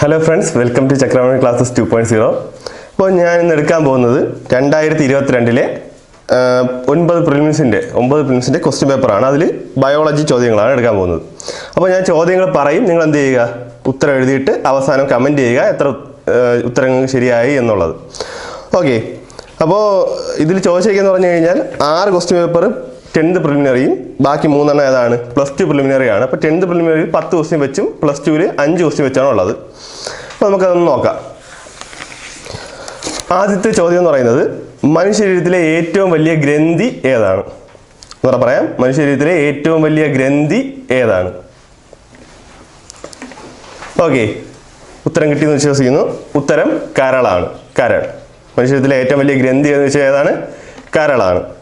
Hello friends welcome to Chakravarni classes two point zero അപ്പോൾ ഞാൻ ഇന്ന് എടുക്കാൻ പോകുന്നത് രണ്ടായിരത്തി ഇരുപത്തിരണ്ടിലെ ഒൻപത് പ്രിലിംസിന്റെ ഒമ്പത് പ്രിലിംസിന്റെ ക്വസ്റ്റ്യൻ പേപ്പറാണ് അതിൽ ബയോളജി ചോദ്യങ്ങളാണ് എടുക്കാൻ പോകുന്നത്. അപ്പോൾ ഞാൻ ചോദ്യങ്ങൾ പറയും നിങ്ങൾ എന്ത് ചെയ്യുക? ഉത്തരം എഴുതിയിട്ട് അവസാനം കമന്റ് ചെയ്യുക എത്ര ഉത്തരങ്ങൾ ശരിയായി എന്നുള്ളത്. ഓക്കെ അപ്പോൾ ഇതിൽ ചോദിച്ചേക്കെന്ന് പറഞ്ഞു കഴിഞ്ഞാൽ ആറ് ക്വസ്റ്റ്യൻ പേപ്പർ ടെൻത്ത് പ്രിലിമിനറിയും ബാക്കി മൂന്നെണ്ണം ഏതാണ്? പ്ലസ് ടു പ്രിലിമിനറി ആണ്. അപ്പോൾ ടെൻത്ത് പ്രിലിമിനറിയിൽ പത്ത് ക്വസ്റ്റ്യൻ വെച്ചും പ്ലസ് ടുവിൽ അഞ്ച് ക്വസ്റ്റ്യൻ വെച്ചാണ് ഉള്ളത്. അപ്പോൾ നമുക്കതൊന്ന് നോക്കാം. ആദ്യത്തെ ചോദ്യം എന്ന് പറയുന്നത് മനുഷ്യരീരത്തിലെ ഏറ്റവും വലിയ ഗ്രന്ഥി ഏതാണ്? എന്ന് പറയാം. മനുഷ്യരീരത്തിലെ ഏറ്റവും വലിയ ഗ്രന്ഥി ഏതാണ്? ഓക്കെ. ഉത്തരം കിട്ടിയെന്ന് വിശ്വസിക്കുന്നു. ഉത്തരം കരളാണ്. കരൾ. മനുഷ്യത്തിലെ ഏറ്റവും വലിയ ഗ്രന്ഥി എന്ന് വെച്ചാൽ ഏതാണ്? കരളാണ്.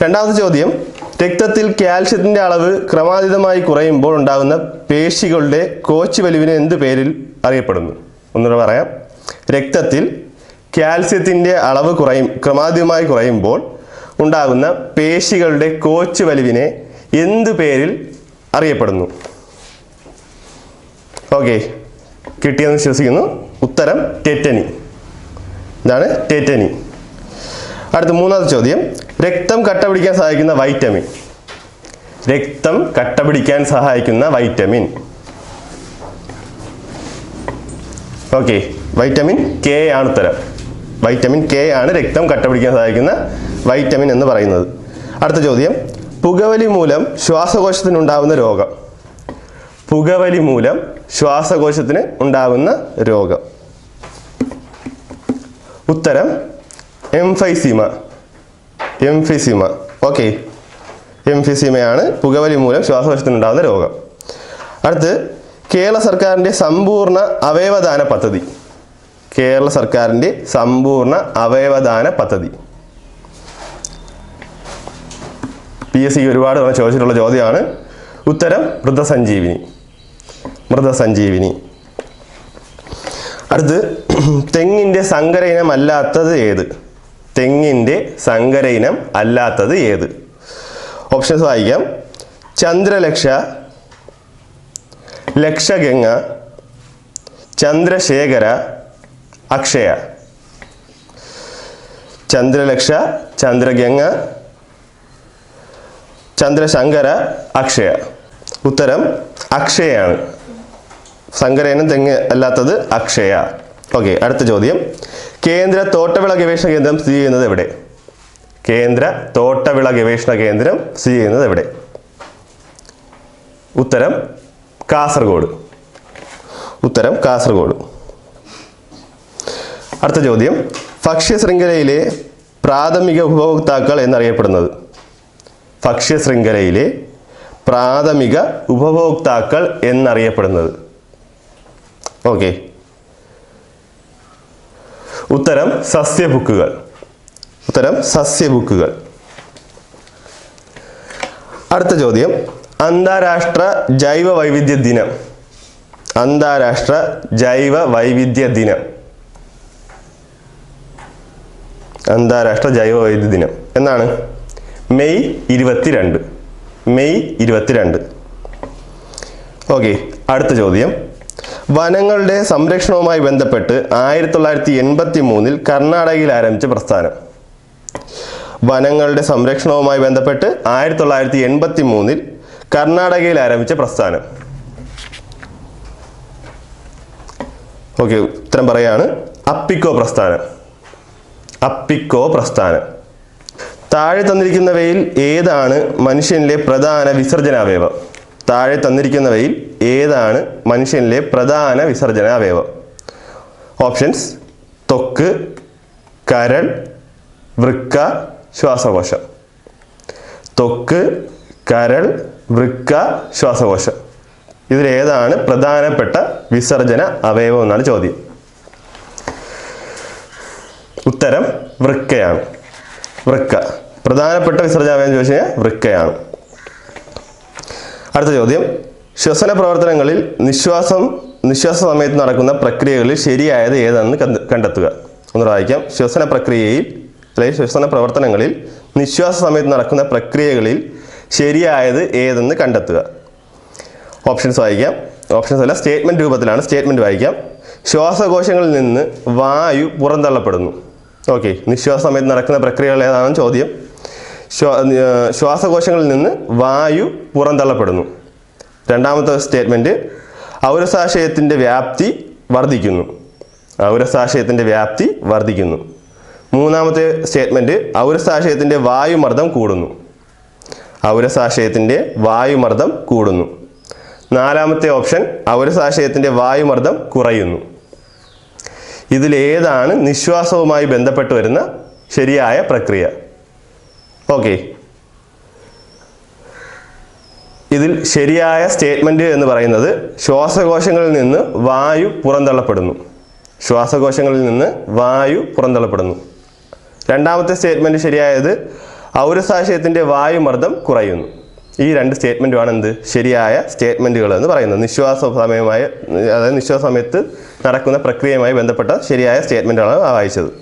രണ്ടാമത്തെ ചോദ്യം. രക്തത്തിൽ കാൽഷ്യത്തിന്റെ അളവ് ക്രമാതീതമായി കുറയുമ്പോൾ ഉണ്ടാകുന്ന പേശികളുടെ കോച്ച് വലിവിന് എന്ത് പേരിൽ അറിയപ്പെടുന്നു? ഒന്നുകൂടെ പറയാം. രക്തത്തിൽ കാൽസ്യത്തിന്റെ അളവ് കുറയും ക്രമാതീതമായി കുറയുമ്പോൾ ഉണ്ടാകുന്ന പേശികളുടെ കോച്ച് വലിവിനെ എന്ത് പേരിൽ അറിയപ്പെടുന്നു? ഓക്കെ. കിട്ടിയെന്ന് വിശ്വസിക്കുന്നു. ഉത്തരം ടെറ്റനി. ഇതാണ് ടെറ്റനി. അടുത്ത മൂന്നാമത്തെ ചോദ്യം. രക്തം കട്ട പിടിക്കാൻ സഹായിക്കുന്ന വൈറ്റമിൻ. രക്തം കട്ട പിടിക്കാൻ സഹായിക്കുന്ന വൈറ്റമിൻ. ഓക്കെ വൈറ്റമിൻ കെ ആണ് ഉത്തരം. വൈറ്റമിൻ കെ ആണ് രക്തം കട്ട പിടിക്കാൻ സഹായിക്കുന്ന വൈറ്റമിൻ എന്ന് പറയുന്നത്. അടുത്ത ചോദ്യം. പുകവലി മൂലം ശ്വാസകോശത്തിനുണ്ടാവുന്ന രോഗം. പുകവലി മൂലം ശ്വാസകോശത്തിന് ഉണ്ടാകുന്ന രോഗം. ഉത്തരം എംഫൈസീമ. എംഫിസീമ. ഓക്കെ. എംഫിസീമയാണ് പുകവലി മൂലം ശ്വാസകോശത്തിന് ഉണ്ടാകുന്ന രോഗം. അടുത്ത് കേരള സർക്കാരിന്റെ സമ്പൂർണ അവയവദാന പദ്ധതി. കേരള സർക്കാരിന്റെ സമ്പൂർണ അവയവദാന പദ്ധതി. പി എസ് സി ഒരുപാട് തവണ ചോദിച്ചിട്ടുള്ള ചോദ്യമാണ്. ഉത്തരം മൃതസഞ്ജീവിനി. മൃതസഞ്ജീവിനി. അടുത്ത് തെങ്ങിന്റെ സങ്കര ഇനമല്ലാത്തത് ഏത്? തെങ്ങിന്റെ സങ്കര ഇനം അല്ലാത്തത് ഏത്? ഓപ്ഷൻസ് വായിക്കാം. ചന്ദ്രലക്ഷ ലക്ഷഗംഗ ചന്ദ്രശേഖര അക്ഷയ. ചന്ദ്രലക്ഷ ചന്ദ്രഗംഗ ചന്ദ്രശങ്കര അക്ഷയ. ഉത്തരം അക്ഷയാണ്. സങ്കരയനം തെങ്ങ് അല്ലാത്തത് അക്ഷയ. ഓക്കെ അടുത്ത ചോദ്യം. കേന്ദ്ര തോട്ടവിള ഗവേഷണ കേന്ദ്രം സ്ഥിതി ചെയ്യുന്നത് എവിടെ? കേന്ദ്ര തോട്ടവിള ഗവേഷണ കേന്ദ്രം സ്ഥിതി ചെയ്യുന്നത് എവിടെ? ഉത്തരം കാസർഗോഡ്. ഉത്തരം കാസർഗോഡ്. അടുത്ത ചോദ്യം. ഭക്ഷ്യ ശൃംഖലയിലെ പ്രാഥമിക ഉപഭോക്താക്കൾ എന്നറിയപ്പെടുന്നത്. ഭക്ഷ്യ ശൃംഖലയിലെ പ്രാഥമിക ഉപഭോക്താക്കൾ എന്നറിയപ്പെടുന്നത്. ഓക്കെ. ഉത്തരം സസ്യബുക്കുകൾ ഉത്തരം സസ്യബുക്കുകൾ അടുത്ത ചോദ്യം. അന്താരാഷ്ട്ര ജൈവ വൈവിധ്യ ദിനം. അന്താരാഷ്ട്ര ജൈവ വൈവിധ്യ ദിനം. അന്താരാഷ്ട്ര ജൈവ വൈവിധ്യ ദിനം. എന്നാണ്? മെയ് ഇരുപത്തിരണ്ട്. മെയ് ഇരുപത്തിരണ്ട്. ഓക്കെ അടുത്ത ചോദ്യം. വനങ്ങളുടെ സംരക്ഷണവുമായി ബന്ധപ്പെട്ട് ആയിരത്തി തൊള്ളായിരത്തി എൺപത്തി മൂന്നിൽ കർണാടകയിൽ ആരംഭിച്ച പ്രസ്ഥാനം. വനങ്ങളുടെ സംരക്ഷണവുമായി ബന്ധപ്പെട്ട് ആയിരത്തി തൊള്ളായിരത്തി എൺപത്തി മൂന്നിൽ കർണാടകയിൽ ആരംഭിച്ച പ്രസ്ഥാനം. ഓക്കെ ഉത്തരം പറയാണ്. അപ്പിക്കോ പ്രസ്ഥാനം. അപ്പിക്കോ പ്രസ്ഥാനം. താഴെ തന്നിരിക്കുന്നവയിൽ ഏതാണ് മനുഷ്യനിലെ പ്രധാന വിസർജനാവയവം? താഴെ തന്നിരിക്കുന്നവയിൽ ഏതാണ് മനുഷ്യനിലെ പ്രധാന വിസർജനാവയവം ഓപ്ഷൻസ് തൊക്ക് കരൾ വൃക്ക ശ്വാസകോശം. തൊക്ക് കരൾ വൃക്ക ശ്വാസകോശം. ഇതിലേതാണ് പ്രധാനപ്പെട്ട വിസർജന അവയവം എന്നാണ് ചോദ്യം. ഉത്തരം വൃക്കയാണ്. വൃക്ക. പ്രധാനപ്പെട്ട വിസർജന അവയവം ചോദിച്ചു കഴിഞ്ഞാൽ വൃക്കയാണ്. അടുത്ത ചോദ്യം. ശ്വസന പ്രവർത്തനങ്ങളിൽ നിശ്വാസം നിശ്വാസ സമയത്ത് നടക്കുന്ന പ്രക്രിയകളിൽ ശരിയായത് ഏതാണെന്ന് കണ്ട്- കണ്ടെത്തുക. ഒന്ന് വായിക്കാം. ശ്വസന പ്രക്രിയയിൽ അല്ലെങ്കിൽ ശ്വസന പ്രവർത്തനങ്ങളിൽ നിശ്വാസ സമയത്ത് നടക്കുന്ന പ്രക്രിയകളിൽ ശരിയായത് ഏതെന്ന് കണ്ടെത്തുക. ഓപ്ഷൻസ് വായിക്കാം. ഓപ്ഷൻസ് അല്ല സ്റ്റേറ്റ്മെന്റ് രൂപത്തിലാണ് സ്റ്റേറ്റ്മെന്റ് വായിക്കാം. ശ്വാസകോശങ്ങളിൽ നിന്ന് വായു പുറന്തള്ളപ്പെടുന്നു. ഓക്കെ നിശ്വാസ സമയത്ത് നടക്കുന്ന പ്രക്രിയകൾ ഏതാണെന്ന് ചോദ്യം. ശ്വാസകോശങ്ങളിൽ നിന്ന് വായു പുറന്തള്ളപ്പെടുന്നു. രണ്ടാമത്തെ സ്റ്റേറ്റ്മെന്റ് ഔരസാശയത്തിന്റെ വ്യാപ്തി വർദ്ധിക്കുന്നു. ഔരസാശയത്തിന്റെ വ്യാപ്തി വർദ്ധിക്കുന്നു. മൂന്നാമത്തെ സ്റ്റേറ്റ്മെന്റ് ഔരസാശയത്തിന്റെ വായുമർദ്ദം കൂടുന്നു. ഔരസാശയത്തിന്റെ വായുമർദ്ദം കൂടുന്നു. നാലാമത്തെ ഓപ്ഷൻ ഔരസാശയത്തിന്റെ വായുമർദ്ദം കുറയുന്നു. ഇതിലേതാണ് നിശ്വാസവുമായി ബന്ധപ്പെട്ട് വരുന്ന ശരിയായ പ്രക്രിയ. ഓക്കെ ഇതിൽ ശരിയായ സ്റ്റേറ്റ്മെന്റ് എന്ന് പറയുന്നത് ശ്വാസകോശങ്ങളിൽ നിന്ന് വായു പുറന്തള്ളപ്പെടുന്നു. ശ്വാസകോശങ്ങളിൽ നിന്ന് വായു പുറന്തള്ളപ്പെടുന്നു. രണ്ടാമത്തെ സ്റ്റേറ്റ്മെന്റ് ശരിയായത് ഔരസാശയത്തിന്റെ വായുമർദ്ദം കുറയുന്നു. ഈ രണ്ട് സ്റ്റേറ്റ്മെന്റുമാണ് എന്ത്? ശരിയായ സ്റ്റേറ്റ്മെന്റുകൾ എന്ന് പറയുന്നത്. നിശ്വാസ സമയമായ അതായത് നിശ്വാസ സമയത്ത് നടക്കുന്ന പ്രക്രിയയുമായി ബന്ധപ്പെട്ട ശരിയായ സ്റ്റേറ്റ്മെന്റാണ് വായിച്ചത്.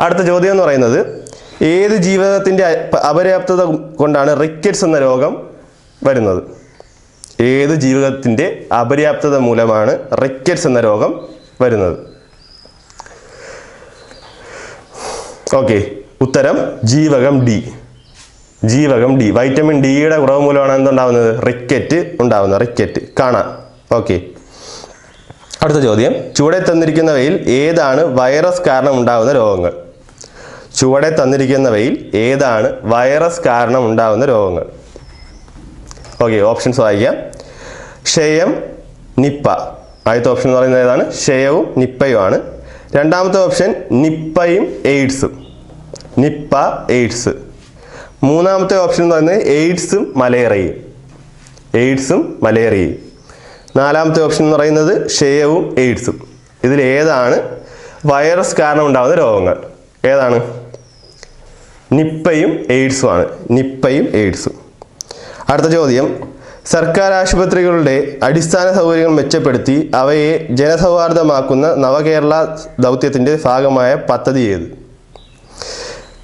അടുത്ത ചോദ്യം എന്ന് പറയുന്നത് ഏത് ജീവിതത്തിന്റെ അപര്യാപ്തത കൊണ്ടാണ് റിക്കറ്റ്സ് എന്ന രോഗം വരുന്നത്? ഏത് ജീവിതത്തിന്റെ അപര്യാപ്തത മൂലമാണ് റിക്കറ്റ്സ് എന്ന രോഗം വരുന്നത്? ഓക്കെ ഉത്തരം ജീവകം ഡി. ജീവകം ഡി. വൈറ്റമിൻ ഡിയുടെ കുറവ് മൂലമാണ് എന്തുണ്ടാവുന്നത്? റിക്കറ്റ് ഉണ്ടാവുന്നത്. റിക്കറ്റ്. കാണാം. ഓക്കെ. അടുത്ത ചോദ്യം. ചുവടെ തന്നിരിക്കുന്നവയിൽ ഏതാണ് വൈറസ് കാരണം ഉണ്ടാകുന്ന രോഗങ്ങൾ? ചുവടെ തന്നിരിക്കുന്നവയിൽ ഏതാണ് വൈറസ് കാരണം ഉണ്ടാകുന്ന രോഗങ്ങൾ? ഓക്കെ ഓപ്ഷൻസ് വായിക്കാം. ക്ഷയം നിപ്പ. ആദ്യത്തെ ഓപ്ഷൻ എന്ന് പറയുന്നത് ഏതാണ്? ക്ഷയവും നിപ്പയുമാണ്. രണ്ടാമത്തെ ഓപ്ഷൻ നിപ്പയും എയ്ഡ്സും. Nipah AIDS. മൂന്നാമത്തെ ഓപ്ഷൻ എന്ന് പറയുന്നത് എയ്ഡ്സും മലേറിയയും. എയ്ഡ്സും മലേറിയയും. നാലാമത്തെ ഓപ്ഷൻ എന്ന് പറയുന്നത് ക്ഷയവും എയ്ഡ്സും. ഇതിൽ ഏതാണ് വൈറസ് കാരണം ഉണ്ടാകുന്ന രോഗങ്ങൾ? ഏതാണ്? നിപ്പയും എയ്ഡ്സും ആണ്. നിപ്പയും എയ്ഡ്സും. അടുത്ത ചോദ്യം. സർക്കാർ ആശുപത്രികളുടെ അടിസ്ഥാന സൗകര്യങ്ങൾ മെച്ചപ്പെടുത്തി അവയെ ജനസൗഹാർദ്ദമാക്കുന്ന നവകേരള ദൗത്യത്തിന്റെ ഭാഗമായ പദ്ധതി ഏത്?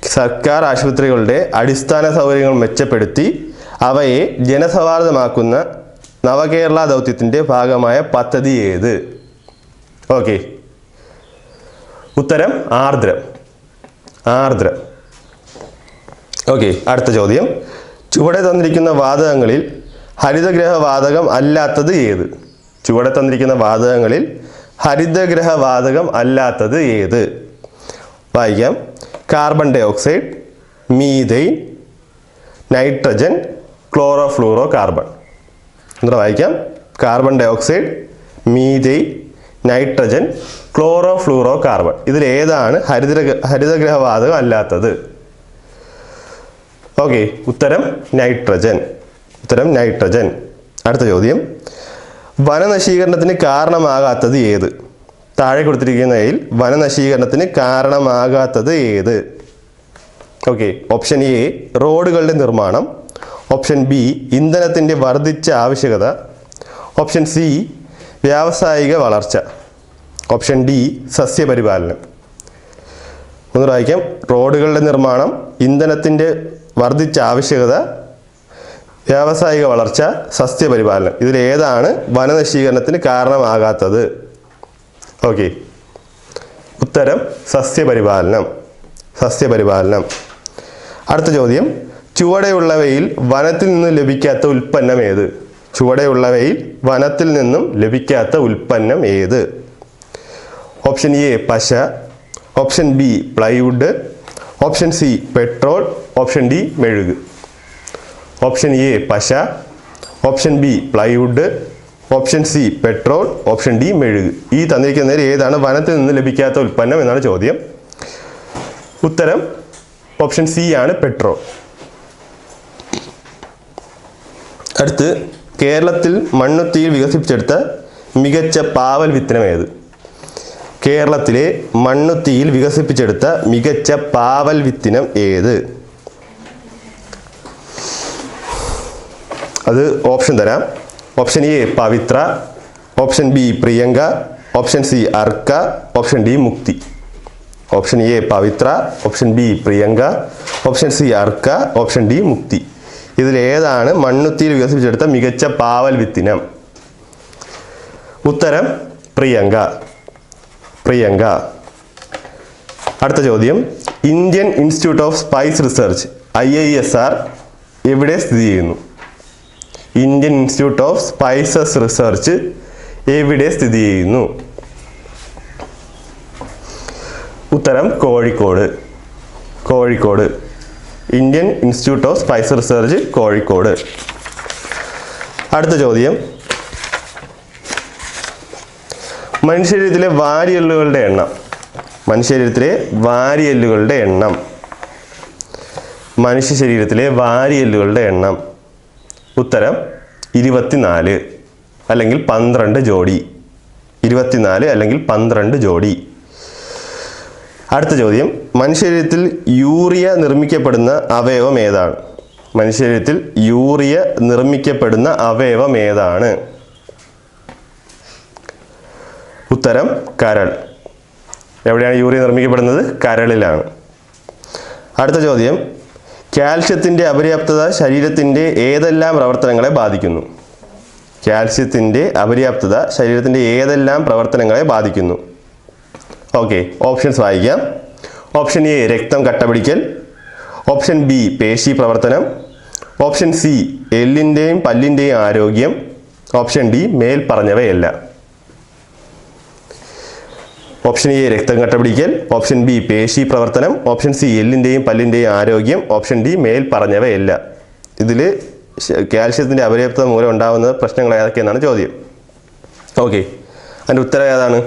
സർക്കാർ ആശുപത്രികളുടെ അടിസ്ഥാന സൗകര്യങ്ങൾ മെച്ചപ്പെടുത്തി അവയെ ജനസൗഹാർദ്ദമാക്കുന്ന നവകേരള ദൗത്യത്തിന്റെ ഭാഗമായ പദ്ധതി ഏത്? ഓക്കെ. ഉത്തരം ആർദ്രം. ആർദ്രം. ഓക്കെ അടുത്ത ചോദ്യം. ചുവടെ തന്നിരിക്കുന്ന വാതകങ്ങളിൽ ഹരിതഗ്രഹ വാതകം അല്ലാത്തത് ഏത്? ചുവടെ തന്നിരിക്കുന്ന വാതകങ്ങളിൽ ഹരിതഗ്രഹ വാതകം അല്ലാത്തത് ഏത്? വായിക്കാം. Carbon dioxide methane nitrogen chlorofluorocarbon എന്നിട്ട് വായിക്കാം. Carbon dioxide methane nitrogen chlorofluorocarbon ഇതിൽ ഏതാണ് ഹരിത ഹരിതഗ്രഹ വാതകം അല്ലാത്തത്. ഓക്കെ ഉത്തരം നൈട്രജൻ ഉത്തരം നൈട്രജൻ അടുത്ത ചോദ്യം. വനനശീകരണത്തിന് കാരണമാകാത്തത് ഏത്? താഴെ കൊടുത്തിരിക്കുന്നതിൽ വനനശീകരണത്തിന് കാരണമാകാത്തത് ഏത്? ഓക്കെ ഓപ്ഷൻ എ റോഡുകളുടെ നിർമ്മാണം. ഓപ്ഷൻ ബി ഇന്ധനത്തിന്റെ വർദ്ധിച്ച ആവശ്യകത. ഓപ്ഷൻ സി വ്യാവസായിക വളർച്ച. ഓപ്ഷൻ ഡി സസ്യപരിപാലനം. ഒന്ന് വായിക്കാം. റോഡുകളുടെ നിർമ്മാണം ഇന്ധനത്തിന്റെ വർദ്ധിച്ച ആവശ്യകത വ്യാവസായിക വളർച്ച സസ്യപരിപാലനം. ഇതിലേതാണ് വനനശീകരണത്തിന് കാരണമാകാത്തത്? ഓക്കെ. ഉത്തരം സസ്യപരിപാലനം. സസ്യപരിപാലനം. അടുത്ത ചോദ്യം. ചുവടെയുള്ളവയിൽ വനത്തിൽ നിന്ന് ലഭിക്കാത്ത ഉൽപ്പന്നം ഏത്? ചുവടെയുള്ളവയിൽ വനത്തിൽ നിന്നും ലഭിക്കാത്ത ഉൽപ്പന്നം ഏത്? ഓപ്ഷൻ എ പശ. Option B plywood. Option C petrol. Option D മെഴുക്. ഓപ്ഷൻ എ പശ. Option B plywood. Option C petrol. Option D മെഴുക്. ഈ തന്നിരിക്കുന്നതിൽ ഏതാണ് വനത്തിൽ നിന്ന് ലഭിക്കാത്ത ഉൽപ്പന്നം എന്നാണ് ചോദ്യം. ഉത്തരം ഓപ്ഷൻ സി ആണ് പെട്രോൾ. അടുത്ത് കേരളത്തിൽ മണ്ണുത്തിയിൽ വികസിപ്പിച്ചെടുത്ത മികച്ച പാവൽ വിത്തനം ഏത്? കേരളത്തിലെ മണ്ണുത്തിയിൽ വികസിപ്പിച്ചെടുത്ത മികച്ച പാവൽ വിത്തിനം ഏത്? അത് ഓപ്ഷൻ തരാം. Option A Pavithra. Option B Priyanka. Option C Arka. Option D Mukthi. Option A Pavithra. Option B Priyanka. Option C Arka. Option D Mukthi. ഇതിൽ ഏതാണ് മണ്ണുത്തിയിൽ വികസിപ്പിച്ചെടുത്ത മികച്ച പാവൽ വിത്തിനം? ഉത്തരം പ്രിയങ്ക. പ്രിയങ്ക. അടുത്ത ചോദ്യം. Indian institute of spice research I എവിടെ സ്ഥിതി ചെയ്യുന്നു? Indian institute of spices research എവിടെ സ്ഥിതി ചെയ്യുന്നു? ഉത്തരം Kozhikode. Kozhikode. Indian institute of spice research Kozhikode. അടുത്ത ചോദ്യം. മനുഷ്യരീരത്തിലെ വാരിയെല്ലുകളുടെ എണ്ണം. മനുഷ്യരീരത്തിലെ വാരിയെല്ലുകളുടെ എണ്ണം. മനുഷ്യ ശരീരത്തിലെ വാരിയെല്ലുകളുടെ എണ്ണം. ഉത്തരം ഇരുപത്തിനാല് അല്ലെങ്കിൽ പന്ത്രണ്ട് ജോഡി. ഇരുപത്തിനാല് അല്ലെങ്കിൽ പന്ത്രണ്ട് ജോഡി. അടുത്ത ചോദ്യം. മനുഷ്യരീരത്തിൽ യൂറിയ നിർമ്മിക്കപ്പെടുന്ന അവയവം ഏതാണ്? മനുഷ്യരീരത്തിൽ യൂറിയ നിർമ്മിക്കപ്പെടുന്ന അവയവം ഏതാണ്? ഉത്തരം കരൾ. എവിടെയാണ് യൂറിയ നിർമ്മിക്കപ്പെടുന്നത്? കരളിലാണ്. അടുത്ത ചോദ്യം. കാൽഷ്യത്തിന്റെ അപര്യാപ്തത ശരീരത്തിന്റെ ഏതെല്ലാം പ്രവർത്തനങ്ങളെ ബാധിക്കുന്നു? കാൽഷ്യത്തിന്റെ അപര്യാപ്തത ശരീരത്തിന്റെ ഏതെല്ലാം പ്രവർത്തനങ്ങളെ ബാധിക്കുന്നു? ഓക്കെ ഓപ്ഷൻസ് വായിക്കാം. ഓപ്ഷൻ എ രക്തം കട്ടപിടിക്കൽ. ഓപ്ഷൻ ബി പേശി പ്രവർത്തനം. ഓപ്ഷൻ സി എല്ലിന്റെയും പല്ലിന്റെയും ആരോഗ്യം. ഓപ്ഷൻ ഡി മേൽ ഓപ്ഷൻ എ രക്തം കട്ടപിടിക്കൽ. ഓപ്ഷൻ ബി പേശി പ്രവർത്തനം. ഓപ്ഷൻ സി എല്ലിന്റെയും പല്ലിന്റെയും ആരോഗ്യം. ഓപ്ഷൻ ഡി മേൽ പറഞ്ഞവയല്ല. ഇതിൽ കാൽഷ്യത്തിന്റെ അപര്യാപ്തത മൂലം ഉണ്ടാകുന്ന പ്രശ്നങ്ങൾ ഏതൊക്കെയെന്നാണ് ചോദ്യം. ഓക്കെ. അതിന്റെ ഉത്തരം ഏതാണ്?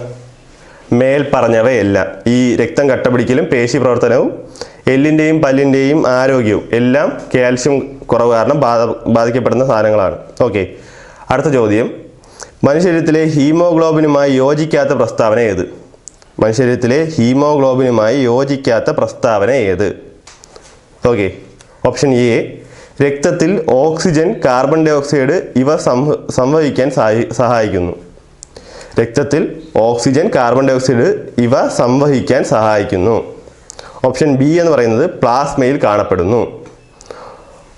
മേൽ പറഞ്ഞവയല്ല. ഈ രക്തം കട്ടപിടിക്കലും പേശി പ്രവർത്തനവും എല്ലിന്റെയും പല്ലിന്റെയും ആരോഗ്യവും എല്ലാം കാൽഷ്യം കുറവ് കാരണം ബാധ ബാധിക്കപ്പെടുന്ന സാധനങ്ങളാണ്. ഓക്കെ. അടുത്ത ചോദ്യം. മനുഷ്യരത്തിലെ ഹീമോഗ്ലോബിനുമായി യോജിക്കാത്ത പ്രസ്താവന ഏത്? മനുഷ്യരീരത്തിലെ ഹീമോഗ്ലോബിനുമായി യോജിക്കാത്ത പ്രസ്താവന ഏത്? ഓക്കെ ഓപ്ഷൻ എ രക്തത്തിൽ ഓക്സിജൻ കാർബൺ ഡൈ ഓക്സൈഡ് ഇവ സംഭവിക്കാൻ സഹായിക്കുന്നു. രക്തത്തിൽ ഓക്സിജൻ കാർബൺ ഡൈ ഓക്സൈഡ് ഇവ സംവഹിക്കാൻ സഹായിക്കുന്നു. ഓപ്ഷൻ ബി എന്ന് പറയുന്നത് പ്ലാസ്മയിൽ കാണപ്പെടുന്നു.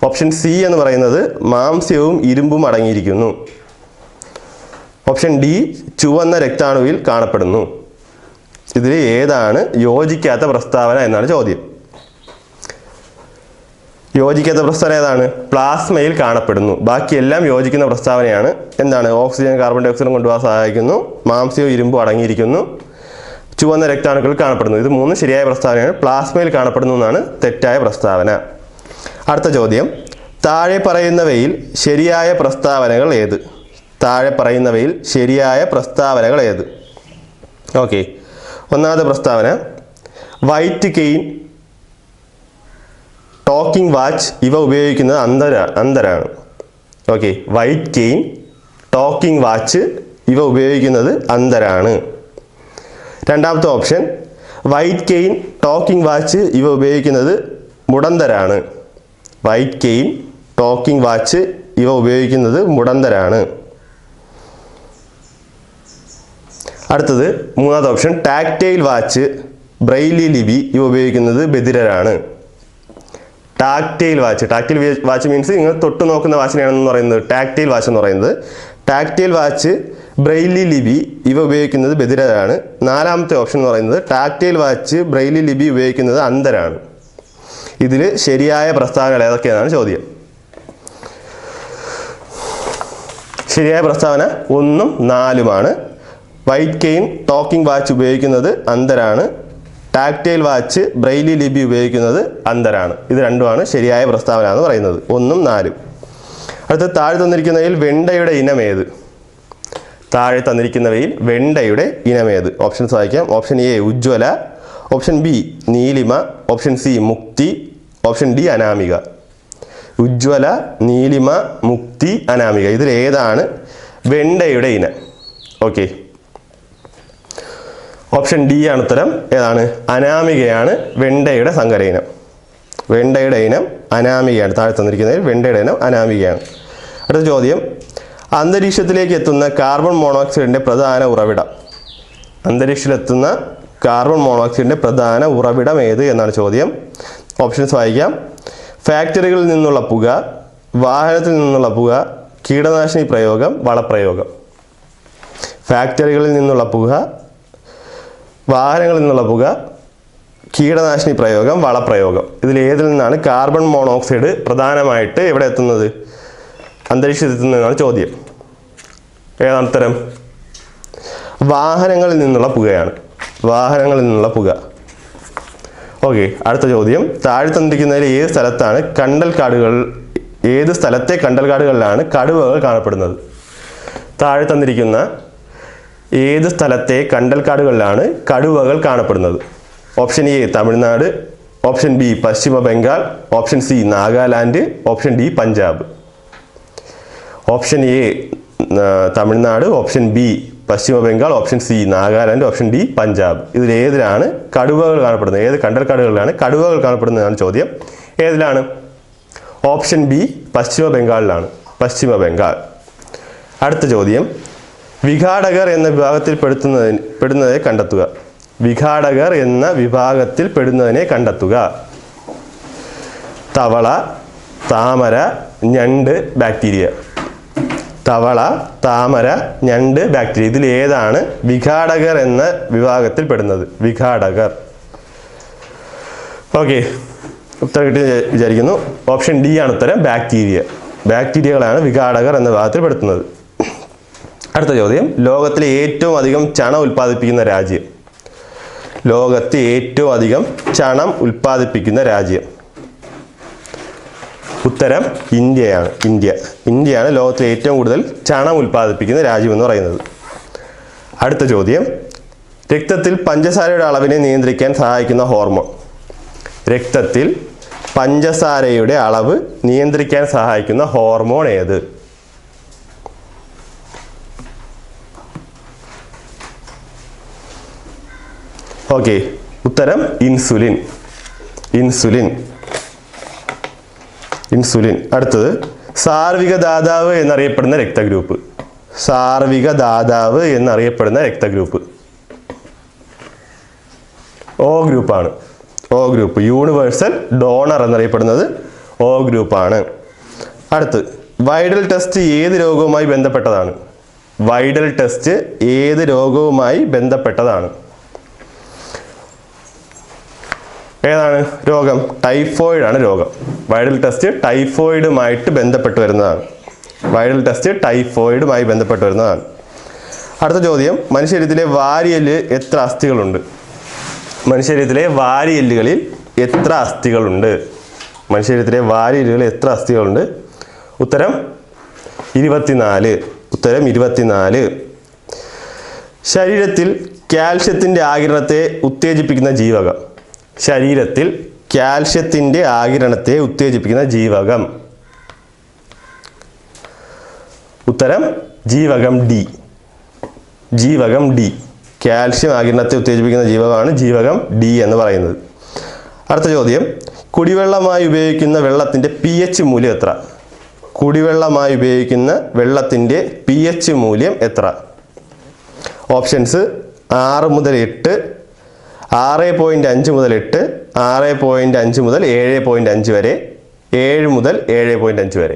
ഓപ്ഷൻ സി എന്ന് പറയുന്നത് മാംസ്യവും ഇരുമ്പും അടങ്ങിയിരിക്കുന്നു. ഓപ്ഷൻ ഡി ചുവന്ന രക്താണുവിൽ കാണപ്പെടുന്നു. ഇതിൽ ഏതാണ് യോജിക്കാത്ത പ്രസ്താവന എന്നാണ് ചോദ്യം. യോജിക്കാത്ത പ്രസ്താവന ഏതാണ്? പ്ലാസ്മയിൽ കാണപ്പെടുന്നു. ബാക്കിയെല്ലാം യോജിക്കുന്ന പ്രസ്താവനയാണ്. എന്താണ്? ഓക്സിജൻ കാർബൺ ഡൈ ഓക്സൈഡും കൊണ്ടുപോകാൻ സഹായിക്കുന്നു. മാംസ്യവും ഇരുമ്പും അടങ്ങിയിരിക്കുന്നു. ചുവന്ന രക്താണുക്കൾ കാണപ്പെടുന്നു. ഇത് മൂന്ന് ശരിയായ പ്രസ്താവനയാണ്. പ്ലാസ്മയിൽ കാണപ്പെടുന്നു എന്നാണ് തെറ്റായ പ്രസ്താവന. അടുത്ത ചോദ്യം. താഴെ പറയുന്നവയിൽ ശരിയായ പ്രസ്താവനകൾ ഏത്? താഴെ പറയുന്നവയിൽ ശരിയായ പ്രസ്താവനകൾ ഏത്? ഓക്കെ. ഒന്നാമത്തെ പ്രസ്താവന വൈറ്റ് കെയിൻ ടോക്കിംഗ് വാച്ച് ഇവ ഉപയോഗിക്കുന്നത് അന്തര അന്തരാണ് okay white cane talking watch ഇവ ഉപയോഗിക്കുന്നത് അന്തരാണ് രണ്ടാമത്തെ option white cane talking watch ഇവ ഉപയോഗിക്കുന്നത് മുടന്തരാണ്. വൈറ്റ് കെയിൻ ടോക്കിംഗ് വാച്ച് ഇവ ഉപയോഗിക്കുന്നത് മുടന്തരാണ്. അടുത്തത് മൂന്നാമത്തെ ഓപ്ഷൻ ടാക്റ്റൈൽ വാച്ച് ബ്രെയിലി ലിപി ഇവ ഉപയോഗിക്കുന്നത് ബധിരരാണ്. Tactile watch tactile watch means നിങ്ങൾ തൊട്ട് നോക്കുന്ന വാച്ചിനെയാണെന്ന് പറയുന്നത് ടാക്റ്റൈൽ വാച്ച് എന്ന് പറയുന്നത്. ടാക്റ്റൈൽ വാച്ച് ബ്രെയിലി ലിപി ഇവ ഉപയോഗിക്കുന്നത് ബധിരരാണ്. നാലാമത്തെ ഓപ്ഷൻ എന്ന് പറയുന്നത് ടാക്റ്റൈൽ വാച്ച് ബ്രെയിലി ലിപി ഉപയോഗിക്കുന്നത് അന്തരാണ് ഇതിൽ ശരിയായ പ്രസ്താവനകൾ ഏതൊക്കെയാണ് ചോദ്യം. ശരിയായ പ്രസ്താവന ഒന്നും നാലുമാണ്. വൈറ്റ് കെയിൻ ടോക്കിംഗ് വാച്ച് ഉപയോഗിക്കുന്നത് അന്തരാണ്. ടാക്ടൈൽ വാച്ച് ബ്രെയിലി ലിപി ഉപയോഗിക്കുന്നത് അന്തരാണ്. ഇത് രണ്ടുമാണ് ശരിയായ പ്രസ്താവന എന്ന് പറയുന്നത്. ഒന്നും നാലും. അടുത്ത താഴെ തന്നിരിക്കുന്നവയിൽ വെണ്ടയുടെ ഇനം ഏത്? താഴെ തന്നിരിക്കുന്നവയിൽ വെണ്ടയുടെ ഇനമേത് ഓപ്ഷൻസ് വായിക്കാം. Option A Ujjwala. Option B Neelima. Option C Mukthi. Option D Anamika. Ujjwala Neelima Mukthi Anamika. ഇതിൽ ഏതാണ് വെണ്ടയുടെ ഇനം. ഓക്കെ ഓപ്ഷൻ ഡി ആണ് ഉത്തരം. ഏതാണ്? അനാമികയാണ് വെണ്ടയുടെ സങ്കര ഇനം വെണ്ടയുടെ ഇനം അനാമികയാണ്. താഴെ തന്നിരിക്കുന്നതിൽ വെണ്ടയുടെ ഇനം അനാമികയാണ്. അടുത്ത ചോദ്യം. അന്തരീക്ഷത്തിലേക്ക് എത്തുന്ന കാർബൺ മോണോക്സൈഡിന്റെ പ്രധാന ഉറവിടം. അന്തരീക്ഷത്തിലെത്തുന്ന കാർബൺ മോണോക്സൈഡിന്റെ പ്രധാന ഉറവിടം ഏത് എന്നാണ് ചോദ്യം. ഓപ്ഷൻസ് വായിക്കാം. ഫാക്ടറികളിൽ നിന്നുള്ള പുക വാഹനത്തിൽ നിന്നുള്ള പുക കീടനാശിനി പ്രയോഗം വളപ്രയോഗം. ഫാക്ടറികളിൽ നിന്നുള്ള പുക വാഹനങ്ങളിൽ നിന്നുള്ള പുക കീടനാശിനി പ്രയോഗം വളപ്രയോഗം. ഇതിൽ ഏതിൽ നിന്നാണ് കാർബൺ മോണോക്സൈഡ് പ്രധാനമായിട്ട് എവിടെ എത്തുന്നത്? അന്തരീക്ഷത്തിൽ എത്തുന്നതെന്നാണ് ചോദ്യം. ഏതാണ് ഉത്തരം വാഹനങ്ങളിൽ നിന്നുള്ള പുകയാണ്. വാഹനങ്ങളിൽ നിന്നുള്ള പുക. ഓക്കെ അടുത്ത ചോദ്യം. താഴെ തന്നിരിക്കുന്നതിൽ ഏത് സ്ഥലത്താണ് കണ്ടൽ കാടുകൾ ഏത് സ്ഥലത്തെ കണ്ടൽ കാടുകളിലാണ് കടുവകൾ കാണപ്പെടുന്നത്? താഴെ തന്നിരിക്കുന്ന ഏത് സ്ഥലത്തെ കണ്ടൽക്കാടുകളിലാണ് കടുവകൾ കാണപ്പെടുന്നത്? Option A Tamil Nadu. Option B Paschima Bengal. Option C Nagaland. Option D Punjab. Option A Tamil Nadu. Option B Paschima Bengal. Option C Nagaland. Option D Punjab. ഇതിൽ ഏതിലാണ് കടുവകൾ കാണപ്പെടുന്നത്? ഏത് കണ്ടൽക്കാടുകളിലാണ് കടുവകൾ കാണപ്പെടുന്നതാണ് ചോദ്യം. ഏതിലാണ്? ഓപ്ഷൻ ബി പശ്ചിമ ബംഗാളിലാണ്. പശ്ചിമ ബംഗാൾ. അടുത്ത ചോദ്യം. വിഘാടകർ എന്ന വിഭാഗത്തിൽ പെടുത്തുന്നതിന് പെടുന്നതിനെ കണ്ടെത്തുക. വിഘാടകർ എന്ന വിഭാഗത്തിൽ പെടുന്നതിനെ കണ്ടെത്തുക. തവള താമര ഞണ്ട് ബാക്ടീരിയ. തവള താമര ഞണ്ട് ബാക്ടീരിയ. ഇതിൽ ഏതാണ് വിഘാടകർ എന്ന വിഭാഗത്തിൽ പെടുന്നത്? വിഘാടകർ. ഓക്കെ. ഉത്തരം കിട്ടി വിചാരിക്കുന്നു. ഓപ്ഷൻ ഡി ആണ് ഉത്തരം. ബാക്ടീരിയ. ബാക്ടീരിയകളാണ് വിഘാടകർ എന്ന വിഭാഗത്തിൽ പെടുത്തുന്നത്. അടുത്ത ചോദ്യം. ലോകത്തിലെ ഏറ്റവും അധികം ചണം ഉൽപ്പാദിപ്പിക്കുന്ന രാജ്യം. ലോകത്തെ ഏറ്റവും അധികം ചണം ഉൽപ്പാദിപ്പിക്കുന്ന രാജ്യം. ഉത്തരം ഇന്ത്യയാണ്. ഇന്ത്യ. ഇന്ത്യയാണ് ലോകത്തിലെ ഏറ്റവും കൂടുതൽ ചണം ഉൽപ്പാദിപ്പിക്കുന്ന രാജ്യം എന്ന് പറയുന്നത്. അടുത്ത ചോദ്യം. രക്തത്തിൽ പഞ്ചസാരയുടെ അളവിനെ നിയന്ത്രിക്കാൻ സഹായിക്കുന്ന ഹോർമോൺ. രക്തത്തിൽ പഞ്ചസാരയുടെ അളവ് നിയന്ത്രിക്കാൻ സഹായിക്കുന്ന ഹോർമോൺ ഏത്? ഓക്കെ ഉത്തരം ഇൻസുലിൻ. ഇൻസുലിൻ. ഇൻസുലിൻ. അടുത്തത് സാർവിക ദാതാവ് എന്നറിയപ്പെടുന്ന രക്തഗ്രൂപ്പ്. സാർവിക ദാതാവ് എന്നറിയപ്പെടുന്ന രക്തഗ്രൂപ്പ്. ഓ ഗ്രൂപ്പാണ് ഓ ഗ്രൂപ്പ് യൂണിവേഴ്സൽ ഡോണർ എന്നറിയപ്പെടുന്നത് ഓ ഗ്രൂപ്പാണ് അടുത്ത് വൈഡൽ ടെസ്റ്റ് ഏത് രോഗവുമായി ബന്ധപ്പെട്ടതാണ്? വൈഡൽ ടെസ്റ്റ് ഏത് രോഗവുമായി ബന്ധപ്പെട്ടതാണ്? ഏതാണ് രോഗം? ടൈഫോയിഡ് ആണ് രോഗം. വൈറൽ ടെസ്റ്റ് ടൈഫോയിഡുമായിട്ട് ബന്ധപ്പെട്ട് വരുന്നതാണ്. വൈറൽ ടെസ്റ്റ് ടൈഫോയിഡുമായി ബന്ധപ്പെട്ട് വരുന്നതാണ്. അടുത്ത ചോദ്യം. മനുഷ്യരീരത്തിലെ വാരിയൽ എത്ര അസ്ഥികളുണ്ട്? മനുഷ്യരീരത്തിലെ വാരിയല്ലുകളിൽ എത്ര അസ്ഥികളുണ്ട്? മനുഷ്യരീരത്തിലെ വാരിയല്ലുകളിൽ എത്ര അസ്ഥികളുണ്ട്? ഉത്തരം ഇരുപത്തിനാല്. ഉത്തരം ഇരുപത്തിനാല്. ശരീരത്തിൽ കാൽഷ്യത്തിന്റെ ആകിരണത്തെ ഉത്തേജിപ്പിക്കുന്ന ജീവകം. ശരീരത്തിൽ കാൽഷ്യത്തിന്റെ ആകിരണത്തെ ഉത്തേജിപ്പിക്കുന്ന ജീവകം. ഉത്തരം ജീവകം ഡി. ജീവകം ഡി. കാൽഷ്യം ആകിരണത്തെ ഉത്തേജിപ്പിക്കുന്ന ജീവകമാണ് ജീവകം ഡി എന്ന് പറയുന്നത്. അടുത്ത ചോദ്യം കുടിവെള്ളമായി ഉപയോഗിക്കുന്ന വെള്ളത്തിന്റെ പി എച്ച് മൂല്യം എത്ര? കുടിവെള്ളമായി ഉപയോഗിക്കുന്ന വെള്ളത്തിന്റെ പി എച്ച് മൂല്യം എത്ര? ഓപ്ഷൻസ് ആറ് മുതൽ എട്ട് ആറ് പോയിന്റ് അഞ്ച് മുതൽ എട്ട് ആറ് പോയിന്റ് അഞ്ച് മുതൽ ഏഴ് പോയിന്റ് അഞ്ച് വരെ ഏഴ് മുതൽ ഏഴ് പോയിന്റ് അഞ്ച് വരെ.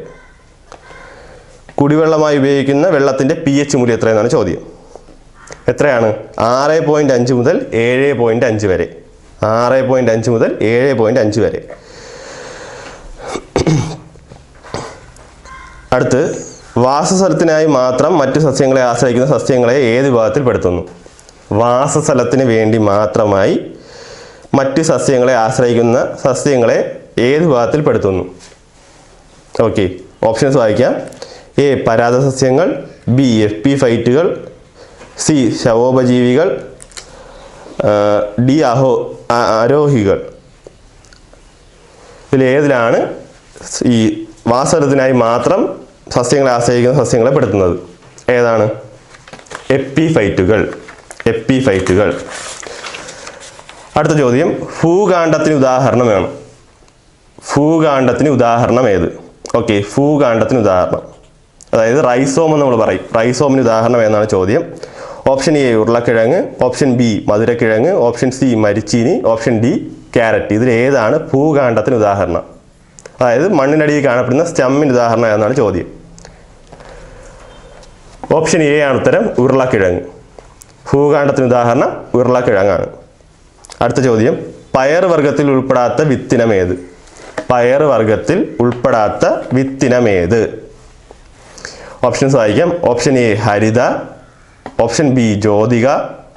കുടിവെള്ളമായി ഉപയോഗിക്കുന്ന വെള്ളത്തിന്റെ പി എച്ച് മൂല്യം എത്രയെന്നാണ് ചോദ്യം. എത്രയാണ്? ആറ് പോയിന്റ് അഞ്ച് മുതൽ ഏഴ് പോയിന്റ് അഞ്ച് വരെ. ആറ് പോയിന്റ് അഞ്ച് മുതൽ ഏഴ് പോയിന്റ് അഞ്ച് വരെ. അടുത്ത് വാസസ്ഥലത്തിനായി മാത്രം മറ്റു സസ്യങ്ങളെ ആശ്രയിക്കുന്ന സസ്യങ്ങളെ ഏത് വിഭാഗത്തിൽ പെടുത്തുന്നു? വാസസ്ഥലത്തിന് വേണ്ടി മാത്രമായി മറ്റ് സസ്യങ്ങളെ ആശ്രയിക്കുന്ന സസ്യങ്ങളെ ഏത് വിഭാഗത്തിൽ പെടുത്തുന്നു? ഓക്കെ ഓപ്ഷൻസ് വായിക്കാം. എ പരാത സസ്യങ്ങൾ. ബി എഫ് പി ഫൈറ്റുകൾ സി ശവോപജീവികൾ. ഡി അഹോ ഇതിൽ ഏതിലാണ് ഈ വാസസ്ഥലത്തിനായി മാത്രം സസ്യങ്ങളെ ആശ്രയിക്കുന്ന സസ്യങ്ങളെ പെടുത്തുന്നത്? ഏതാണ്? എപ്പിഫൈറ്റുകൾ എപ്പിഫൈറ്റുകൾ. അടുത്ത ചോദ്യം ഭൂകാണ്ഡത്തിന് ഉദാഹരണം വേണം. ഭൂകാണ്ഡത്തിന് ഉദാഹരണം ഏത്? ഓക്കെ ഭൂകാണ്ഡത്തിന് ഉദാഹരണം. അതായത് റൈസോം എന്ന് നമ്മൾ പറയും. റൈസോമിന് ഉദാഹരണം എന്നാണ് ചോദ്യം? ഓപ്ഷൻ എ ഉരുളക്കിഴങ്ങ്. ഓപ്ഷൻ ബി മധുരക്കിഴങ്ങ്. Option C മരിച്ചീനി. Option D carrot. ഇതിൽ ഏതാണ് ഭൂകാണ്ഡത്തിന് ഉദാഹരണം? അതായത് മണ്ണിനടിയിൽ കാണപ്പെടുന്ന സ്റ്റമ്മിന് ഉദാഹരണം എന്നാണ് ചോദ്യം? ഓപ്ഷൻ എ ആണ് ഉത്തരം ഉരുളക്കിഴങ്ങ്. ഭൂകാണ്ഡത്തിന് ഉദാഹരണം ഉരുളക്കിഴങ്ങാണ്. അടുത്ത ചോദ്യം പയർ വർഗത്തിൽ ഉൾപ്പെടാത്ത വിത്തിനമേത് പയർ വർഗത്തിൽ ഉൾപ്പെടാത്ത വിത്തിനമേത് ഓപ്ഷൻസ് വായിക്കാം. Option A Haritha. Option B Jyothika.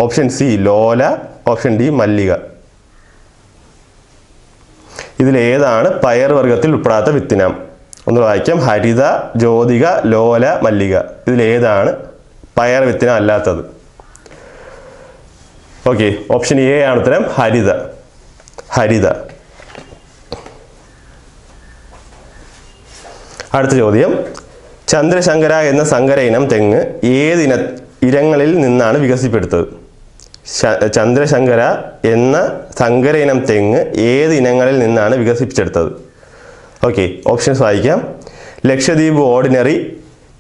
Option C Lola. Option D Mallika. ഇതിൽ ഏതാണ് പയർ വർഗത്തിൽ ഉൾപ്പെടാത്ത വിത്തിനം? ഒന്ന് വായിക്കാം. ഹരിത ജ്യോതിക ലോല മല്ലിക. ഇതിലേതാണ് പയർ വിത്തിനം അല്ലാത്തത്? ഓക്കെ ഓപ്ഷൻ എ ആണ് ഉത്തരം. ഹരിത. ഹരിത. അടുത്ത ചോദ്യം. ചന്ദ്രശങ്കര എന്ന സങ്കര ഇനം തെങ്ങ് ഏതിന ഇനങ്ങളിൽ നിന്നാണ് വികസിപ്പെടുത്തത് ചന്ദ്രശങ്കര എന്ന സങ്കര ഇനം തെങ്ങ് ഏത് ഇനങ്ങളിൽ നിന്നാണ് വികസിപ്പിച്ചെടുത്തത്? ഓക്കെ ഓപ്ഷൻസ് വായിക്കാം. Lakshadweep ordinary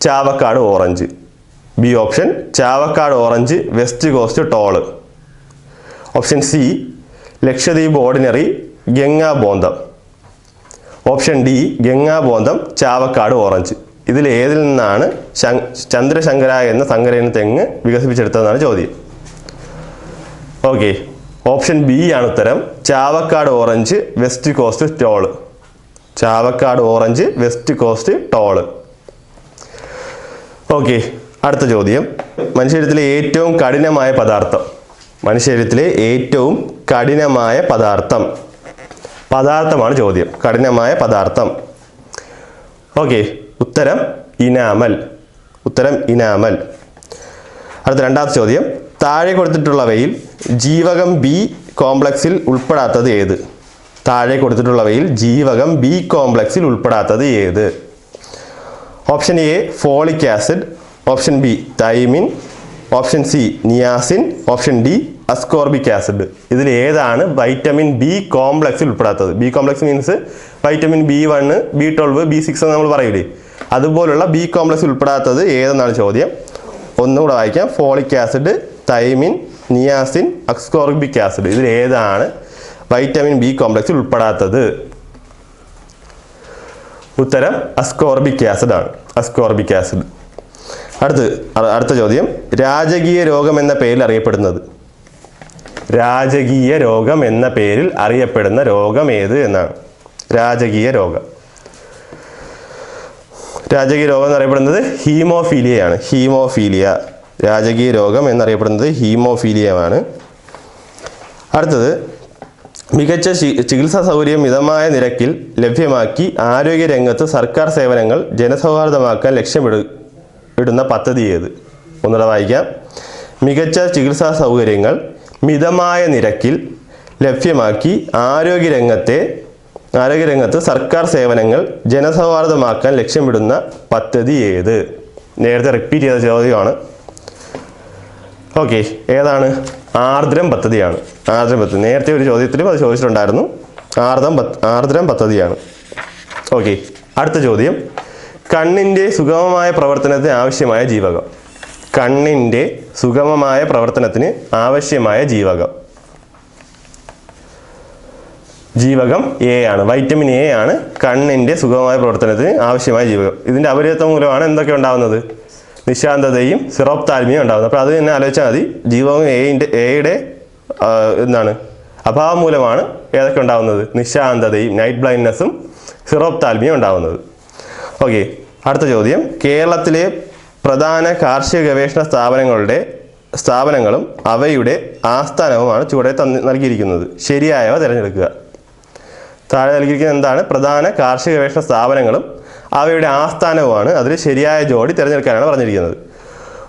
Chavakkad orange B option Chavakkad orange west coast tall option C Lakshadweep ordinary Ganga Bondam option D Ganga Bondam Chavakkad orange ഇതിൽ ഏതിൽ നിന്നാണ് ശങ്- ചന്ദ്രശങ്കര എന്ന സങ്കരയിന തെങ്ങ് വികസിപ്പിച്ചെടുത്തതെന്നാണ് ചോദ്യം. ഓക്കെ ഓപ്ഷൻ ബി ആണ് ഉത്തരം. Chavakkad orange west coast tall Chavakkad orange west coast tall okay അടുത്ത ചോദ്യം. മനുഷ്യരത്തിലെ ഏറ്റവും കഠിനമായ പദാർത്ഥം. മനുഷ്യരത്തിലെ ഏറ്റവും കഠിനമായ പദാർത്ഥം. പദാർത്ഥമാണ് ചോദ്യം. കഠിനമായ പദാർത്ഥം. ഓക്കെ. ഉത്തരം ഇനാമൽ. ഉത്തരം ഇനാമൽ. അടുത്ത രണ്ടാമത്തെ ചോദ്യം. താഴെ കൊടുത്തിട്ടുള്ളവയിൽ ജീവകം ബി കോംപ്ലക്സിൽ ഉൾപ്പെടാത്തത് ഏത്? താഴെ കൊടുത്തിട്ടുള്ളവയിൽ ജീവകം ബി കോംപ്ലക്സിൽ ഉൾപ്പെടാത്തത് ഏത്? Option A folic acid. Option B thiamine. Option C niacin option D ascorbic acid. ഇതിൽ ഏതാണ് വൈറ്റമിൻ ബി കോംപ്ലക്സിൽ ഉൾപ്പെടാത്തത്? B complex means vitamin B one B twelve B six എന്ന് നമ്മൾ പറയില്ലേ അതുപോലുള്ള ബി കോംപ്ലക്സ് ഉൾപ്പെടാത്തത് ഏതെന്നാണ് ചോദ്യം? ഒന്നുകൂടെ വായിക്കാം. Folic acid thiamine niacin ascorbic acid. ഇതിൽ ഏതാണ് വൈറ്റമിൻ ബി കോംപ്ലക്സിൽ ഉൾപ്പെടാത്തത്? ഉത്തരം അസ്കോർബിക് ആസിഡ് ആണ് അസ്കോർബിക് ആസിഡ്. അടുത്ത് അടുത്ത ചോദ്യം. രാജകീയ രോഗം എന്ന പേരിൽ അറിയപ്പെടുന്നത്. രാജകീയ രോഗം എന്ന പേരിൽ അറിയപ്പെടുന്ന രോഗം ഏത് എന്നാണ്. രാജകീയ രോഗം. രാജകീയ രോഗം എന്നറിയപ്പെടുന്നത് ഹീമോഫീലിയയാണ്. ഹീമോഫീലിയ. രാജകീയ രോഗം എന്നറിയപ്പെടുന്നത് ഹീമോഫീലിയമാണ്. അടുത്തത് മികച്ച ചികിത്സാ സൗകര്യം മിതമായ നിരക്കിൽ ലഭ്യമാക്കി ആരോഗ്യ രംഗത്ത് സർക്കാർ സേവനങ്ങൾ ജനസൗഹാർദ്ദമാക്കാൻ ലക്ഷ്യമിടു ഇടുന്ന പദ്ധതി ഏത്? ഒന്നുകൂടെ വായിക്കാം. മികച്ച ചികിത്സാ സൗകര്യങ്ങൾ മിതമായ നിരക്കിൽ ലഭ്യമാക്കി ആരോഗ്യരംഗത്തെ ആരോഗ്യരംഗത്ത് സർക്കാർ സേവനങ്ങൾ ജനസൗഹാർദ്ദമാക്കാൻ ലക്ഷ്യമിടുന്ന പദ്ധതി ഏത്? നേരത്തെ റിപ്പീറ്റ് ചെയ്ത ചോദ്യമാണ്. ഓക്കെ ഏതാണ്? ആർദ്രം പദ്ധതിയാണ്. ആർദ്രം പദ്ധതി. നേരത്തെ ഒരു ചോദ്യത്തിലും അത് ചോദിച്ചിട്ടുണ്ടായിരുന്നു. ആർദ്രം ആർദ്രം പദ്ധതിയാണ്. ഓക്കെ അടുത്ത ചോദ്യം. കണ്ണിന്റെ സുഗമമായ പ്രവർത്തനത്തിന് ആവശ്യമായ ജീവകം. കണ്ണിന്റെ സുഗമമായ പ്രവർത്തനത്തിന് ആവശ്യമായ ജീവകം. ജീവകം എ ആണ്. വൈറ്റമിൻ എ ആണ് കണ്ണിന്റെ സുഗമമായ പ്രവർത്തനത്തിന് ആവശ്യമായ ജീവകം. ഇതിന്റെ അപര്യാപ്തം മൂലമാണ് എന്തൊക്കെ ഉണ്ടാകുന്നത് നിശാന്തതയും സിറോപ്താൽമിയും ഉണ്ടാകുന്നത് അപ്പോൾ അത് തന്നെ ആലോചിച്ചാൽ മതി. ജീവകം എയിന്റെ എയുടെ എന്താണ്? അഭാവം മൂലമാണ് ഏതൊക്കെ ഉണ്ടാകുന്നത് നിശാന്തതയും നൈറ്റ് ബ്ലൈൻഡ്നെസ്സും സിറോപ്താൽമിയും ഉണ്ടാകുന്നത് ഓക്കെ അടുത്ത ചോദ്യം. കേരളത്തിലെ പ്രധാന കാർഷിക ഗവേഷണ സ്ഥാപനങ്ങളുടെ സ്ഥാപനങ്ങളും അവയുടെ ആസ്ഥാനവുമാണ് ചുവടെ നൽകിയിരിക്കുന്നത്. ശരിയായവ തിരഞ്ഞെടുക്കുക? താഴെ നൽകിയിരിക്കുന്ന എന്താണ്? പ്രധാന കാർഷിക ഗവേഷണ സ്ഥാപനങ്ങളും അവയുടെ ആസ്ഥാനവുമാണ്. അതിൽ ശരിയായ ജോഡി തിരഞ്ഞെടുക്കാനാണ് പറഞ്ഞിരിക്കുന്നത്.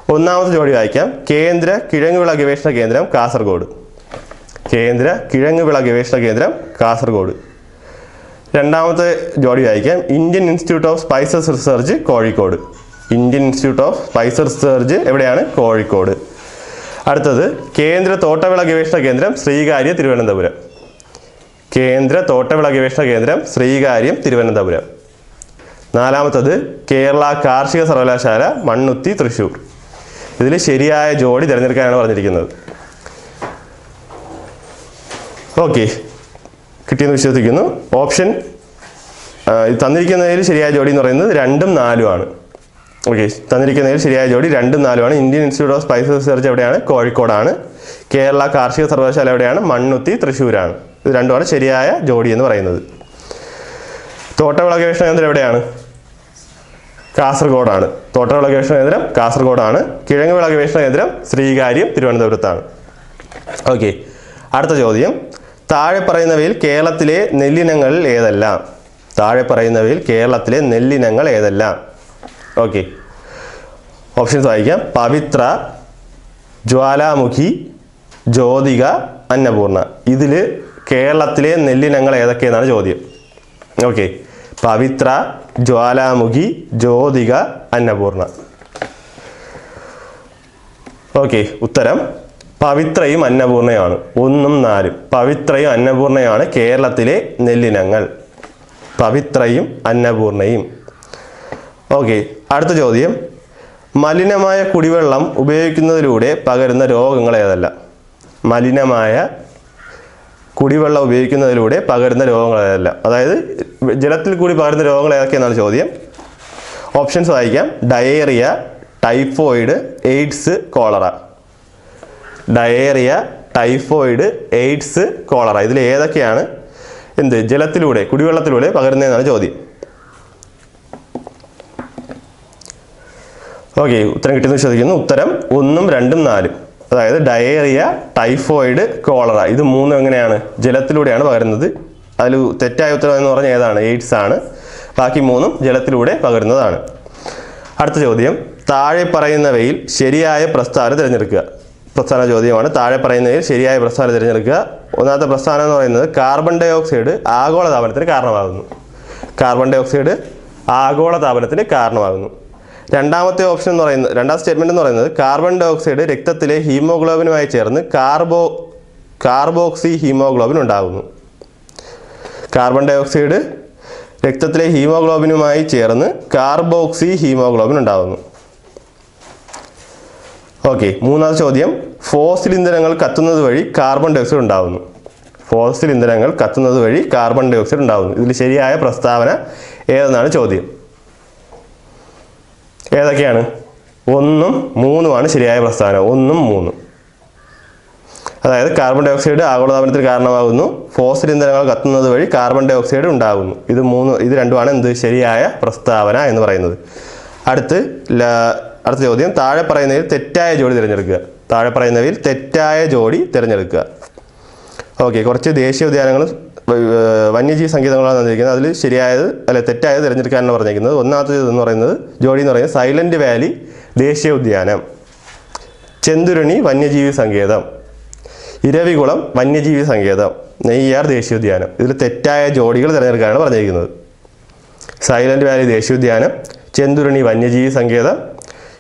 ഒന്നാമത്തെ ജോഡി വായിക്കാം. കേന്ദ്ര കിഴങ്ങുവിള ഗവേഷണ കേന്ദ്രം കാസർഗോഡ്. കേന്ദ്ര കിഴങ്ങുവിള ഗവേഷണ കേന്ദ്രം കാസർഗോഡ്. രണ്ടാമത്തെ ജോഡി വായിക്കാം. Indian institute of spices research Kozhikode. Indian institute of spices research എവിടെയാണ്? കോഴിക്കോട്. അടുത്തത് കേന്ദ്ര തോട്ടവിള ഗവേഷണ കേന്ദ്രം ശ്രീകാര്യ തിരുവനന്തപുരം. കേന്ദ്ര തോട്ടവിള ഗവേഷണ കേന്ദ്രം ശ്രീകാര്യം തിരുവനന്തപുരം. നാലാമത്തത് കേരള കാർഷിക സർവകലാശാല മണ്ണുത്തി തൃശൂർ ഇതിൽ ശരിയായ ജോഡി തിരഞ്ഞെടുക്കാനാണ് പറഞ്ഞിരിക്കുന്നത്. ഓക്കെ. കിട്ടിയെന്ന് വിശ്വസിക്കുന്നു. ഓപ്ഷൻ തന്നിരിക്കുന്നതിൽ ശരിയായ ജോഡി എന്ന് പറയുന്നത് രണ്ടും നാലും ആണ്. ഓക്കെ തന്നിരിക്കുന്നതിൽ ശരിയായ ജോഡി രണ്ടും നാലുമാണ് Indian institute of spices research എവിടെയാണ്? കോഴിക്കോടാണ് കേരള കാർഷിക സർവകലാശാല എവിടെയാണ്? മണ്ണുത്തി തൃശ്ശൂരാണ് ഇത് രണ്ടുമാണ് ശരിയായ ജോഡി എന്ന് പറയുന്നത്. തോട്ടവിള ഗവേഷണ കേന്ദ്രം എവിടെയാണ്? കാസർഗോഡാണ്. തോട്ടവിള ഗവേഷണ കേന്ദ്രം കാസർഗോഡാണ്. കിഴങ്ങ് വിള ഗവേഷണ കേന്ദ്രം ശ്രീകാര്യം തിരുവനന്തപുരത്താണ്. ഓക്കെ അടുത്ത ചോദ്യം. താഴെ പറയുന്നവയിൽ കേരളത്തിലെ നെല്ലിനങ്ങൾ ഏതെല്ലാം? താഴെ പറയുന്നവയിൽ കേരളത്തിലെ നെല്ലിനങ്ങൾ ഏതെല്ലാം? ഓക്കെ ഓപ്ഷൻസ് വായിക്കാം പവിത്ര ജ്വാലാമുഖി ജ്യോതിക അന്നപൂർണ. ഇതിൽ കേരളത്തിലെ നെല്ലിനങ്ങൾ ഏതൊക്കെയെന്നാണ് ചോദ്യം. ഓക്കെ പവിത്ര ജ്വാലാമുഖി ജ്യോതിക അന്നപൂർണ. ഓക്കെ ഉത്തരം പവിത്രയും അന്നപൂർണയാണ് ഒന്നും നാലും. പവിത്രയും അന്നപൂർണയാണ് കേരളത്തിലെ നെല്ലിനങ്ങൾ. പവിത്രയും അന്നപൂർണയും. ഓക്കെ അടുത്ത ചോദ്യം. മലിനമായ കുടിവെള്ളം ഉപയോഗിക്കുന്നതിലൂടെ പകരുന്ന രോഗങ്ങൾ ഏതല്ല? മലിനമായ കുടിവെള്ളം ഉപയോഗിക്കുന്നതിലൂടെ പകരുന്ന രോഗങ്ങൾ ഏതല്ല? അതായത് ജലത്തിൽ കൂടി പകരുന്ന രോഗങ്ങൾ ഏതൊക്കെയെന്നാണ് ചോദ്യം? ഓപ്ഷൻസ് വായിക്കാം. Diarrhoea typhoid AIDS cholera. Diarrhoea typhoid AIDS cholera. ഇതിൽ ഏതൊക്കെയാണ്? എന്ത്? ജലത്തിലൂടെ കുടിവെള്ളത്തിലൂടെ പകരുന്നതെന്നാണ് ചോദ്യം. ഓക്കെ ഉത്തരം കിട്ടിയെന്ന് വിശ്വസിക്കുന്നു. ഉത്തരം ഒന്നും രണ്ടും നാലും. അതായത് ഡയേറിയ ടൈഫോയിഡ് കോളറ. ഇത് മൂന്നും എങ്ങനെയാണ്? ജലത്തിലൂടെയാണ് പകരുന്നത്. അതിൽ തെറ്റായ ഉത്തരം എന്ന് പറഞ്ഞാൽ ഏതാണ്? എയ്ഡ്സ് ആണ്. ബാക്കി മൂന്നും ജലത്തിലൂടെ പകരുന്നതാണ്. അടുത്ത ചോദ്യം. താഴെ പറയുന്നവയിൽ ശരിയായ പ്രസ്താവന തിരഞ്ഞെടുക്കുക. പ്രസ്താവന ചോദ്യമാണ്. താഴെ പറയുന്നതിൽ ശരിയായ പ്രസ്ഥാനം തിരഞ്ഞെടുക്കുക. ഒന്നാമത്തെ പ്രസ്ഥാനം എന്ന് പറയുന്നത് കാർബൺ ഡൈ ഓക്സൈഡ് ആഗോള താപനത്തിന് കാരണമാകുന്നു. കാർബൺ ഡൈ ഓക്സൈഡ് ആഗോള താപനത്തിന് കാരണമാകുന്നു. രണ്ടാമത്തെ ഓപ്ഷൻ എന്ന് പറയുന്നത് രണ്ടാം സ്റ്റേറ്റ്മെന്റ് എന്ന് പറയുന്നത് കാർബൺ ഡൈ ഓക്സൈഡ് രക്തത്തിലെ ഹീമോഗ്ലോബിനുമായി ചേർന്ന് കാർബോ കാർബോക്സി ഹീമോഗ്ലോബിൻ ഉണ്ടാകുന്നു. കാർബൺ ഡൈ ഓക്സൈഡ് രക്തത്തിലെ ഹീമോഗ്ലോബിനുമായി ചേർന്ന് കാർബോക്സി ഹീമോഗ്ലോബിൻ ഉണ്ടാകുന്നു. ഓക്കെ മൂന്നാമത്തെ ചോദ്യം. ഫോസിൽ ഇന്ധനങ്ങൾ കത്തുന്നത് വഴി കാർബൺ ഡൈ ഓക്സൈഡ് ഉണ്ടാകുന്നു ഫോസിൽ ഇന്ധനങ്ങൾ കത്തുന്നത് വഴി കാർബൺ ഡൈ ഓക്സൈഡ് ഉണ്ടാകുന്നു ഇതിൽ ശരിയായ പ്രസ്താവന ഏതെന്നാണ് ചോദ്യം? ഏതൊക്കെയാണ്? ഒന്നും മൂന്നുമാണ് ശരിയായ പ്രസ്താവന. ഒന്നും മൂന്നും. അതായത് കാർബൺ ഡൈ ഓക്സൈഡ് ആഗോളതാപനത്തിന് കാരണമാകുന്നു. ഫോസിൽ ഇന്ധനങ്ങൾ കത്തുന്നത് വഴി കാർബൺ ഡൈ ഓക്സൈഡ് ഉണ്ടാകുന്നു. ഇത് മൂന്ന് ഇത് രണ്ടുമാണ് എന്ത്? ശരിയായ പ്രസ്താവന എന്ന് പറയുന്നത്. അടുത്ത് അടുത്ത ചോദ്യം. താഴെ പറയുന്നതിൽ തെറ്റായ ജോഡി തിരഞ്ഞെടുക്കുക. താഴെ പറയുന്നവയിൽ തെറ്റായ ജോഡി തിരഞ്ഞെടുക്കുക. ഓക്കെ കുറച്ച് ദേശീയ ഉദ്യാനങ്ങളും വന്യജീവി സംഗീതങ്ങളാണ് തന്നിരിക്കുന്നത്. അതിൽ ശരിയായത് അല്ലെ തെറ്റായത് തിരഞ്ഞെടുക്കാനാണ് പറഞ്ഞിരിക്കുന്നത്. ഒന്നാമത്തേത് എന്ന് പറയുന്നത് ജോഡി എന്ന് പറയുന്നത് സൈലന്റ് വാലി ദേശീയ ഉദ്യാനം. ചെന്തുരുണി വന്യജീവി സങ്കേതം. ഇരവികുളം വന്യജീവി സങ്കേതം. നെയ്യാർ ദേശീയോദ്യാനം ഇതിൽ തെറ്റായ ജോഡികൾ തിരഞ്ഞെടുക്കാനാണ് പറഞ്ഞിരിക്കുന്നത്. സൈലന്റ് വാലി ദേശീയോദ്യാനം ചെന്തുരുണി വന്യജീവി സങ്കേതം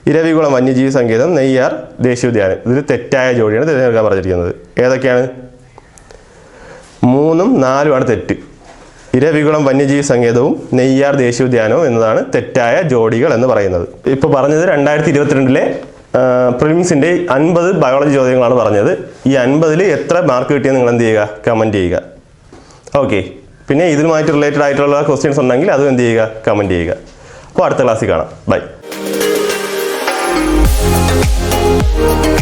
ഇരവികുളം വന്യജീവി സങ്കേതം നെയ്യാർ ദേശീയോദ്യാനം. ഇതിൽ തെറ്റായ ജോഡിയാണ് തിരഞ്ഞെടുക്കാൻ പറഞ്ഞിരിക്കുന്നത്. ഏതൊക്കെയാണ്? മൂന്നും നാലുമാണ് തെറ്റ്. ഇരവികുളം വന്യജീവി സങ്കേതവും നെയ്യാർ ദേശീയോദ്യാനവും എന്നതാണ് തെറ്റായ ജോഡികൾ എന്ന് പറയുന്നത്. ഇപ്പോൾ പറഞ്ഞത് രണ്ടായിരത്തി ഇരുപത്തിരണ്ടിലെ പ്രിലിംസിന്റെ അൻപത് ബയോളജി ചോദ്യങ്ങളാണ് പറഞ്ഞത്. ഈ അൻപതിൽ എത്ര മാർക്ക് കിട്ടിയെന്ന് നിങ്ങൾ എന്ത് ചെയ്യുക? കമന്റ് ചെയ്യുക. ഓക്കെ. പിന്നെ ഇതുമായിട്ട് റിലേറ്റഡ് ആയിട്ടുള്ള ക്വസ്റ്റ്യൻസ് ഉണ്ടെങ്കിൽ അതും എന്ത് ചെയ്യുക? കമന്റ് ചെയ്യുക. അപ്പോൾ അടുത്ത ക്ലാസ്സിൽ കാണാം. ബൈ. Thank you.